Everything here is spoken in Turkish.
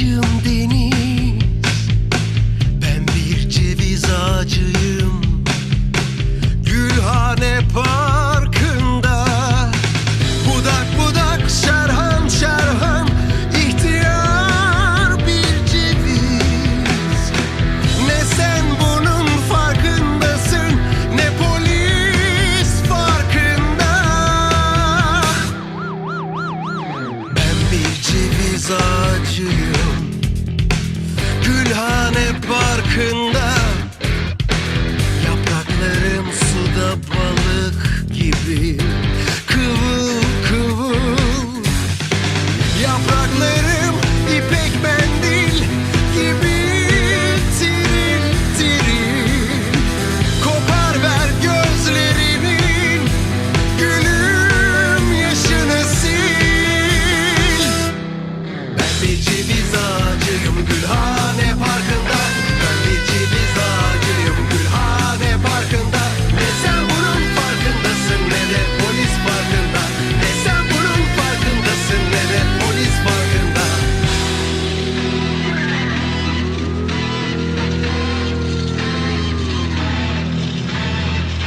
Başım deniz. Ben bir ceviz ağacıyım. Gülhane Parkı'nda. Budak budak şerhan şerhan ihtiyar bir ceviz. Ne sen bunun farkındasın Ne polis farkında. Ben bir ceviz ağacıyım Parkı'nda Yapraklarım suda balık gibi. Kıvıl kıvıl. Yapraklarım ipek mendil gibi. Tiril tiril. Kopar ver gözlerinin Gülüm yaşını sil. Ben bir ceviz ağacıyım Gülhane